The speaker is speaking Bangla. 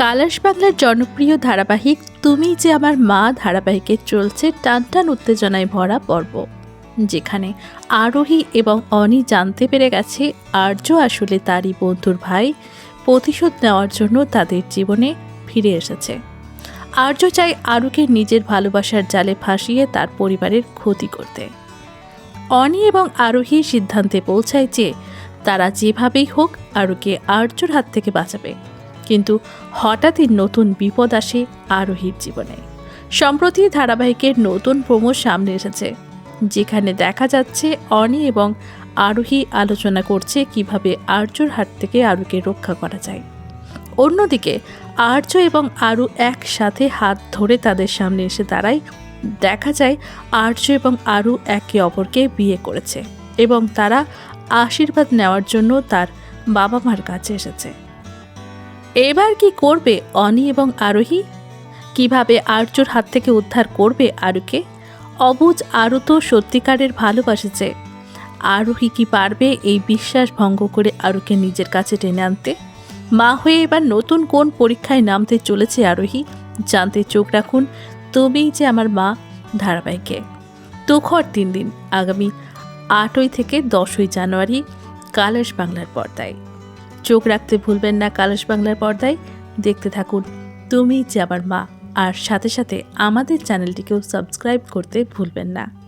কালাস বাংলার জনপ্রিয় ধারাবাহিক তুমি যে আমার মা ধারাবাহিকে চলছে টানটান উত্তেজনায় ভরা পর্ব, যেখানে আরোহী এবং অনি জানতে পেরে গেছে আর্য আসলে তারই বন্ধুর ভাই, প্রতিশোধ নেওয়ার জন্য তাদের জীবনে ফিরে এসেছে। আর্য চাই আরুকে নিজের ভালোবাসার জালে ফাঁসিয়ে তার পরিবারের ক্ষতি করতে। অনি এবং আরোহী সিদ্ধান্তে পৌঁছায় যে তারা যেভাবেই হোক আরুকে আর্যর হাত থেকে বাঁচাবে। কিন্তু হঠাৎই নতুন বিপদ আসে আরোহীর জীবনে। সম্প্রতি ধারাবাহিকের নতুন প্রোমো সামনে এসেছে, যেখানে দেখা যাচ্ছে অনি এবং আরোহী আলোচনা করছে কীভাবে আর্যর হাত থেকে আরুকে রক্ষা করা যায়। অন্যদিকে আর্য এবং আরু একসাথে হাত ধরে তাদের সামনে এসে দাঁড়ায়। দেখা যায় আর্য এবং আরু একে অপরকে বিয়ে করেছে এবং তারা আশীর্বাদ নেওয়ার জন্য তার বাবা মার কাছে এসেছে। এবার কি করবে অনি এবং আরোহী? কীভাবে আর্যর হাত থেকে উদ্ধার করবে আরুকে? অবুজ আরু তো সত্যিকারের ভালোবাসেছে আরোহী কি পারবে এই বিশ্বাস ভঙ্গ করে আরুকে নিজের কাছে টেনে আনতে? মা হয়ে এবার নতুন কোন পরীক্ষায় নামতে চলেছে আরোহী? জানতে চোখ রাখুন, তুমিই যে আমার মা ধারাবাহিকে। তুখর তিন দিন, আগামী আটই থেকে দশই জানুয়ারি, কালাস বাংলার পর্দায়। চোখ রাখতে ভুলবেন না কালস বাংলার পর্দায়। দেখতে থাকুন। তুমি যে আমার মা, আর সাথে সাথে আমাদের চ্যানেলটিকেও সাবস্ক্রাইব করতে ভুলবেন না।